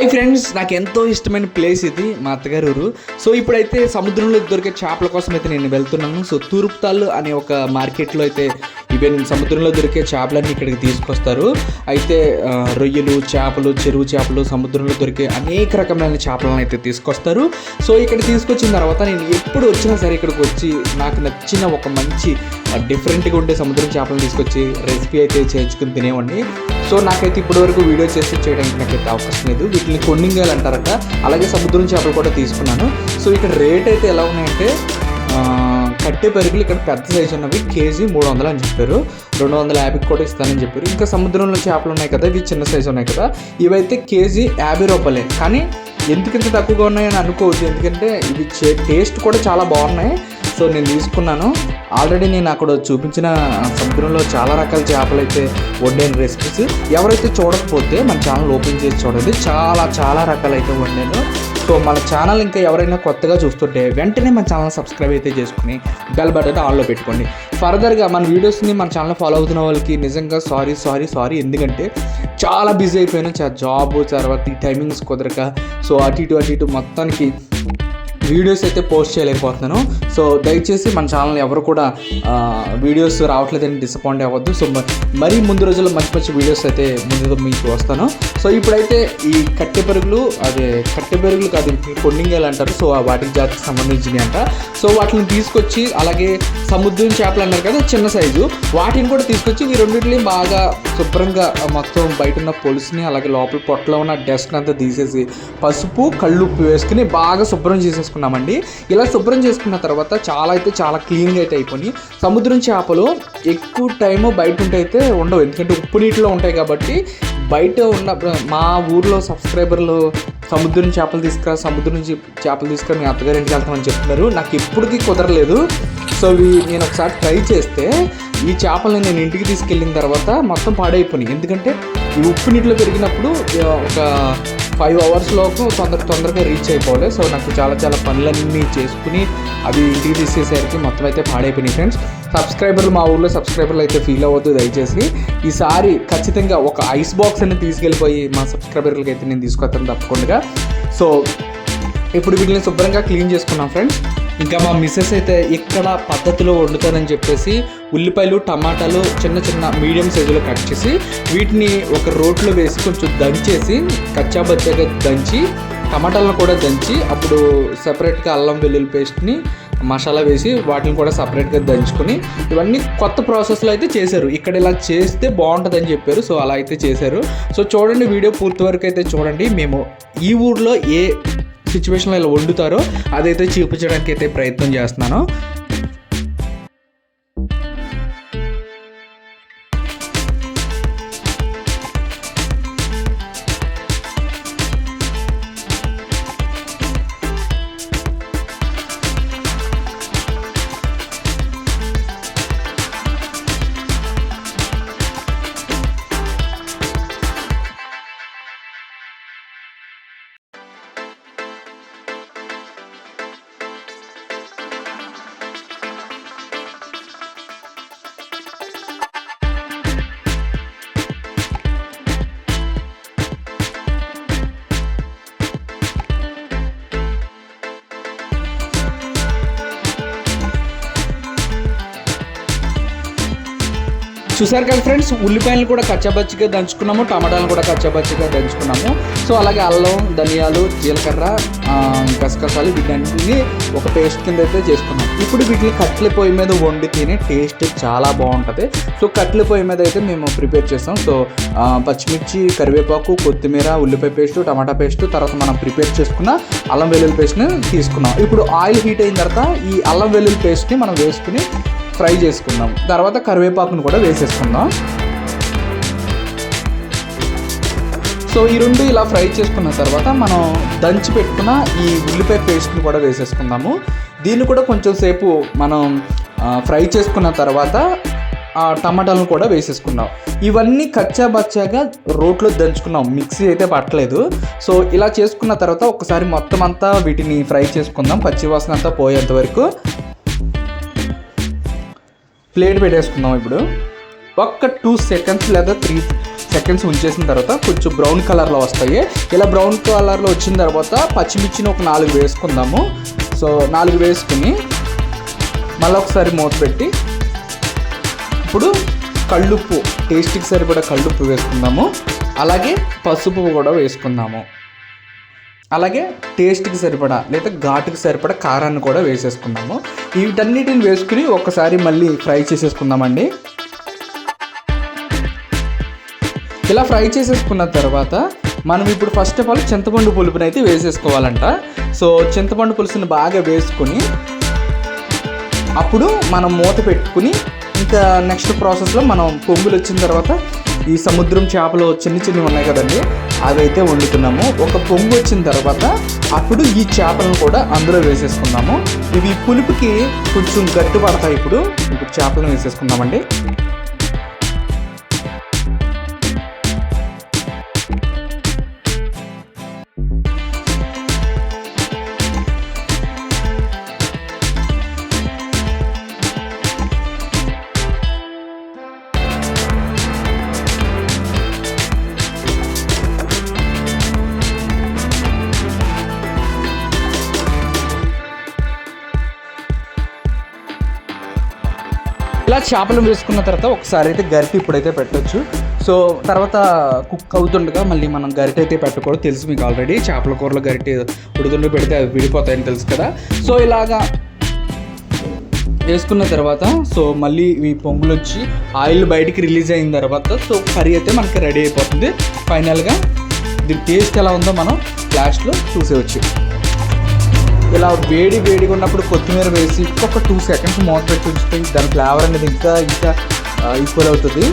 Hi friends నాకు ఎంతో ఇష్టమైన ప్లేస్ ఇది మా అత్తగారు ఊరు సో ఇప్పుడైతే సముద్రంలో దొరికే చేపల కోసం అయితే నేను వెళ్తున్నాను. సో తూర్పుతాళ్ళు అనే ఒక మార్కెట్లో అయితే ఈవెన్ సముద్రంలో దొరికే చేపలన్నీ ఇక్కడికి తీసుకొస్తారు. అయితే రొయ్యలు చేపలు చెరువు చేపలు సముద్రంలో దొరికే అనేక రకమైన చేపలను అయితే తీసుకొస్తారు. సో ఇక్కడ తీసుకొచ్చిన తర్వాత నేను ఎప్పుడు వచ్చినా సరే ఇక్కడికి వచ్చి నాకు నచ్చిన ఒక మంచి డిఫరెంట్గా ఉండే సముద్రం చేపలను తీసుకొచ్చి రెసిపీ అయితే చేయించుకుని తినేవాడిని. సో నాకైతే ఇప్పటి వరకు వీడియో చేసి చేయడానికి నాకైతే అవకాశం లేదు. వీటిని కొన్నింగేలు అంటారట. అలాగే సముద్రం చేపలు కూడా తీసుకున్నాను. సో ఇక్కడ రేట్ అయితే ఎలా ఉన్నాయంటే కట్టే పెరుగులు ఇక్కడ పెద్ద సైజు ఉన్నవి. కేజీ మూడు వందలు అని చెప్పారు. రెండు వందల యాభైకి కూడా ఇస్తానని చెప్పారు. ఇంకా సముద్రంలో చేపలు ఉన్నాయి కదా ఇవి చిన్న సైజు ఉన్నాయి కదా. ఇవైతే కేజీ యాభై రూపాయలే. కానీ ఎందుకు ఇంత తక్కువగా ఉన్నాయని అనుకోవచ్చు ఎందుకంటే ఇవి టేస్ట్ కూడా చాలా బాగున్నాయి. సో నేను తీసుకున్నాను. ఆల్రెడీ నేను అక్కడ చూపించిన సముద్రంలో చాలా రకాల చేపలు అయితే వండాను రెసిపీస్ ఎవరైతే చూడకపోతే మన ఛానల్ ఓపెన్ చేసి చూడండి. చాలా చాలా రకాలు అయితే వండాను. సో మన ఛానల్ ఇంకా ఎవరైనా కొత్తగా చూస్తుంటే వెంటనే మన ఛానల్ సబ్స్క్రైబ్ అయితే చేసుకుని బెల్ బటన్ ఆన్లో పెట్టుకోండి. ఫర్దర్గా మన వీడియోస్ని మన ఛానల్ ఫాలో అవుతున్న వాళ్ళకి నిజంగా సారీ సారీ సారీ ఎందుకంటే చాలా బిజీ అయిపోయాను. జాబ్ తర్వాత ఈ టైమింగ్స్ కుదరక. సో అటు ఇటు అటు ఇటు మొత్తానికి వీడియోస్ అయితే పోస్ట్ చేయలేకపోతున్నాను. సో దయచేసి మన ఛానల్ ఎవరు కూడా వీడియోస్ రావట్లేదని డిసప్పాయింట్ అవ్వద్దు. సో మరీ ముందు రోజుల్లో మంచి మంచి వీడియోస్ అయితే ముందు మీకు వస్తాను. సో ఇప్పుడైతే ఈ కట్టె పెరుగులు అదే కట్టె పెరుగులు కాదు కొన్నింగలు అంటారు. సో వాటికి జాతికి సంబంధించినవి అంట. సో వాటిని తీసుకొచ్చి అలాగే సముద్రం చేపలు అన్నారు కదా చిన్న సైజు. వాటిని కూడా తీసుకొచ్చి ఈ రెండింటిని బాగా శుభ్రంగా మొత్తం బయట ఉన్న పొలుసుని అలాగే లోపల పొట్టలో ఉన్న డస్ట్ అంతా తీసేసి పసుపు కళ్ళుప్పు వేసుకుని బాగా శుభ్రం చేసేసుకున్నామండి. ఇలా శుభ్రం చేసుకున్న తర్వాత చాలా అయితే చాలా క్లీన్గా అయితే అయిపోయి సముద్రం చేపలు ఎక్కువ టైము బయట ఉంటే అయితే ఉండవు. ఎందుకంటే ఉప్పు నీటిలో ఉంటాయి కాబట్టి బయట ఉన్న మా ఊర్లో సబ్స్క్రైబర్లు సముద్రం చేపలు తీసుకురా సముద్రం నుంచి చేపలు తీసుకురా మీ అత్తగారి ఇంటికి వెళ్తామని చెప్తున్నారు. నాకు ఎప్పటికీ కుదరలేదు. సో ఇవి నేను ఒకసారి ట్రై చేస్తే ఈ చేపలను నేను ఇంటికి తీసుకెళ్ళిన తర్వాత మొత్తం పాడైపోయినాయి. ఎందుకంటే ఈ ఉప్పు నీటిలో పెరిగినప్పుడు ఒక ఫైవ్ అవర్స్లోపు తొందర తొందరగా రీచ్ అయిపోవాలి. సో నాకు చాలా చాలా పనులన్నీ చేసుకుని అవి ఇంటికి తీసేసరికి మొత్తం అయితే పాడైపోయినాయి ఫ్రెండ్స్ సబ్స్క్రైబర్లు మా ఊళ్ళో సబ్స్క్రైబర్లు అయితే ఫీల్ అవ్వద్దు దయచేసి. ఈసారి ఖచ్చితంగా ఒక ఐస్ బాక్స్ అనేది తీసుకెళ్ళిపోయి మా సబ్స్క్రైబర్లకి అయితే నేను తీసుకొస్తాను తప్పకుండా. సో ఇప్పుడు వీటిని శుభ్రంగా క్లీన్ చేసుకున్నాం ఫ్రెండ్స్ ఇంకా మా మిస్సెస్ అయితే ఇక్కడ పద్ధతిలో వండుతానని చెప్పేసి ఉల్లిపాయలు టమాటాలు చిన్న చిన్న మీడియం సైజులో కట్ చేసి వీటిని ఒక రోట్లో వేసి కొంచెం దంచేసి కచ్చాబచ్చాగా దంచి టమాటాలను కూడా దంచి అప్పుడు సెపరేట్గా అల్లం వెల్లుల్లి పేస్ట్ని మసాలా వేసి వాటిని కూడా సపరేట్గా దంచుకొని ఇవన్నీ కొత్త ప్రాసెస్లో అయితే చేశారు. ఇక్కడ ఇలా చేస్తే బాగుంటుందని చెప్పారు. సో అలా అయితే చేశారు. సో చూడండి వీడియో పూర్తి వరకు అయితే చూడండి. మేము ఈ ఊర్లో ఏ సిచ్యువేషన్లో ఇలా వండుతారో అదైతే చూపించడానికి అయితే ప్రయత్నం చేస్తున్నాను. చూసారు కదా ఫ్రెండ్స్? ఉల్లిపాయలు కూడా కచ్చబచ్చిగా దంచుకున్నాము టమాటాలు కూడా కచ్చబచ్చిగా దంచుకున్నాము. సో అలాగే అల్లం ధనియాలు జీలకర్ర గసగసాలు వీటన్నిటిని ఒక పేస్ట్ కింద అయితే చేసుకున్నాం. ఇప్పుడు వీటిని కట్టెల పొయ్యి మీద వండి తినే టేస్ట్ చాలా బాగుంటుంది. సో కట్టెల పొయ్యి మీద అయితే మేము ప్రిపేర్ చేస్తాం. సో పచ్చిమిర్చి కరివేపాకు కొత్తిమీర ఉల్లిపాయ పేస్ట్ టమాటా పేస్ట్ తర్వాత మనం ప్రిపేర్ చేసుకున్న అల్లం వెల్లుల్లి పేస్ట్ని తీసుకున్నాం. ఇప్పుడు ఆయిల్ హీట్ అయిన తర్వాత ఈ అల్లం వెల్లుల్లి పేస్ట్ని మనం వేసుకుని ఫ్రై చేసుకుందాం. తర్వాత కరివేపాకును కూడా వేసేసుకుందాం. సో ఈ రెండు ఇలా ఫ్రై చేసుకున్న తర్వాత మనం దంచి పెట్టుకున్న ఈ ఉల్లిపాయ పేస్ట్ని కూడా వేసేసుకుందాము. దీన్ని కూడా కొంచెం సేపు మనం ఫ్రై చేసుకున్న తర్వాత ఆ టమాటాలను కూడా వేసేసుకున్నాం ఇవన్నీ కచ్చా బచ్చాగా రోట్లో దంచుకున్నాం. మిక్సీ అయితే పట్టలేదు. సో ఇలా చేసుకున్న తర్వాత ఒకసారి మొత్తం అంతా వీటిని ఫ్రై చేసుకుందాం. పచ్చివాసన అంతా పోయేంత వరకు. ప్లేట్ పెట్టేసుకుందాం ఇప్పుడు. ఒక్క టూ సెకండ్స్ లేదా త్రీ సెకండ్స్ ఉంచేసిన తర్వాత కొంచెం బ్రౌన్ కలర్లో వస్తాయి. ఇలా బ్రౌన్ కలర్లో వచ్చిన తర్వాత పచ్చిమిర్చిని ఒక నాలుగు వేసుకుందాము. సో నాలుగు వేసుకుని మళ్ళీ ఒకసారి మూత పెట్టి ఇప్పుడు కళ్ళుప్పు టేస్ట్కి సరిపడా కళ్ళుప్పు వేసుకుందాము. అలాగే పసుపు కూడా వేసుకుందాము. అలాగే టేస్ట్కి సరిపడా లేదా ఘాటుకి సరిపడా కారాన్ని కూడా వేసేసుకుందాము. వీటన్నిటిని వేసుకుని ఒకసారి మళ్ళీ ఫ్రై చేసేసుకుందామండి. ఇలా ఫ్రై చేసేసుకున్న తర్వాత మనం ఇప్పుడు ఫస్ట్ ఆఫ్ ఆల్ చింతపండు పులుపుని అయితే వేసేసుకోవాలంట. సో చింతపండు పులుసుని బాగా వేసుకొని అప్పుడు మనం మూత పెట్టుకుని ఇంకా నెక్స్ట్ ప్రాసెస్లో మనం పొంగులు వచ్చిన తర్వాత ఈ సముద్రం చేపలు చిన్న చిన్నవి ఉన్నాయి కదండి అవి అయితే వండుతున్నాము. ఒక పొంగు వచ్చిన తర్వాత అప్పుడు ఈ చేపలను కూడా అందులో వేసేసుకుందాము. ఇవి పులుపుకి కొంచెం గట్టి పడతాయి ఇప్పుడు. ఇప్పుడు చేపలను వేసేసుకుందామండి. ఇలా చేపలు వేసుకున్న తర్వాత ఒకసారి అయితే గరిటె ఇప్పుడైతే పెట్టచ్చు. సో తర్వాత కుక్ అవుతుండగా మళ్ళీ మనం గరిటె అయితే పెట్టకూడదు తెలుసు మీకు ఆల్రెడీ. చేపల కూరలో గరిటె ఉడుతుండి పెడితే అవి విడిపోతాయని తెలుసు కదా. సో ఇలాగా వేసుకున్న తర్వాత సో మళ్ళీ ఈ పొంగులు వచ్చి ఆయిల్ బయటికి రిలీజ్ అయిన తర్వాత సో కర్రీ అయితే మనకి రెడీ అయిపోతుంది. ఫైనల్గా దీని టేస్ట్ ఎలా ఉందో మనం లాస్ట్లో చూసేవచ్చు ఇలా వేడి వేడిగా ఉన్నప్పుడు కొత్తిమీర వేసి ఇంకొక టూ సెకండ్స్ మూత పెట్టి ఉంచితే దాని ఫ్లేవర్ అనేది ఇంకా ఇంకా ఈక్వల్ అవుతుంది.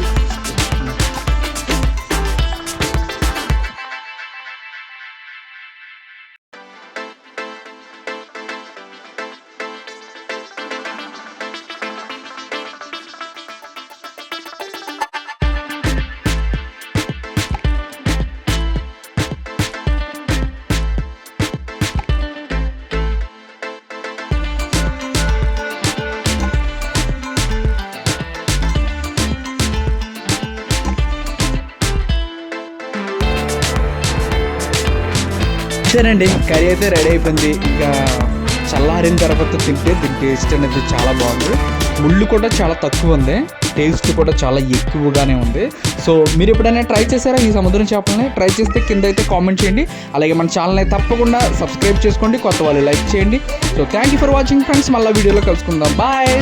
అంతేనండి. కర్రీ అయితే రెడీ అయిపోయింది. ఇంకా చల్లారిన తర్వాత తింటే దీని టేస్ట్ అనేది చాలా బాగుంది. ముళ్ళు కూడా చాలా తక్కువ ఉంది. టేస్ట్ కూడా చాలా ఎక్కువగానే ఉంది. సో మీరు ఎప్పుడైనా ట్రై చేశారా ఈ సముద్రం చేపలని? ట్రై చేస్తే కింద అయితే కామెంట్ చేయండి. అలాగే మన ఛానల్ని తప్పకుండా సబ్స్క్రైబ్ చేసుకోండి. కొత్త వాళ్ళు లైక్ చేయండి. So thank you for watching friends మళ్ళీ వీడియోలో కలుసుకుందాం. బాయ్